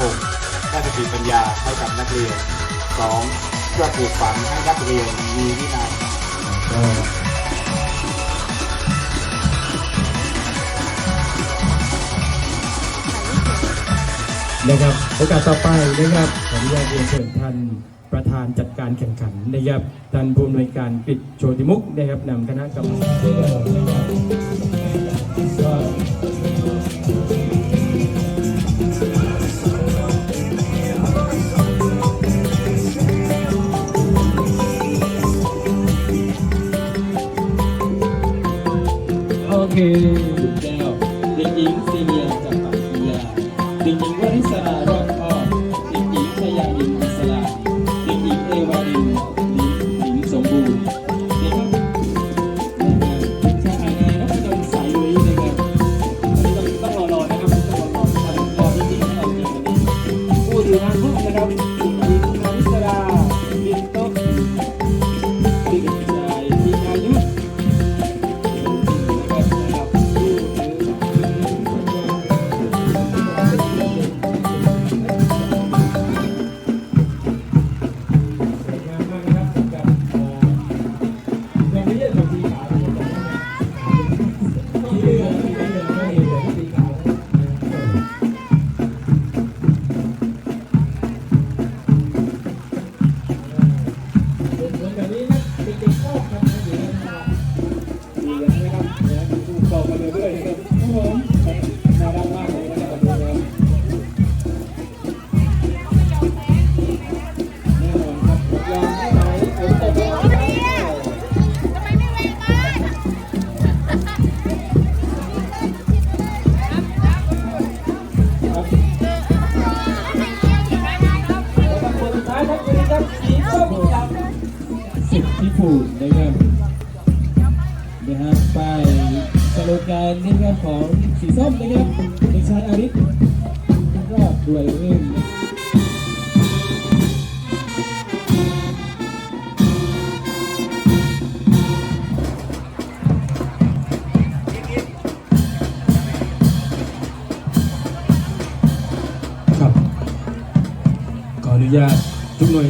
ติปัญญาให้กับนักเรียนสองเพื่อปลูกฝังให้นักเรียนมีวินัยก็นะครับโอกาสต่อไปนะครับขออนุญาตเรียนเชิญท่านประธานจัดการแข่งขันนะครับท่านผู้อำนวยการปิดโชติมุกนะครับนำคณะกรรมการ ခင်လို့ပြန်တော့ leading senior ครับดีกันนะครับ นะดูกองกันเลยด้วยนะครับนะครับไหนฝนตกแล้วทำไมเวมาคนสุดท้ายครับคุณครับสีส้มกับสิบที่ผูดนะครับนะฮะป้ายสโลแกนนะครับของสีส้มนะครับเด็กชายอาริสรอดด้วยเรื่องครับขออนุญาตทุกหน่วย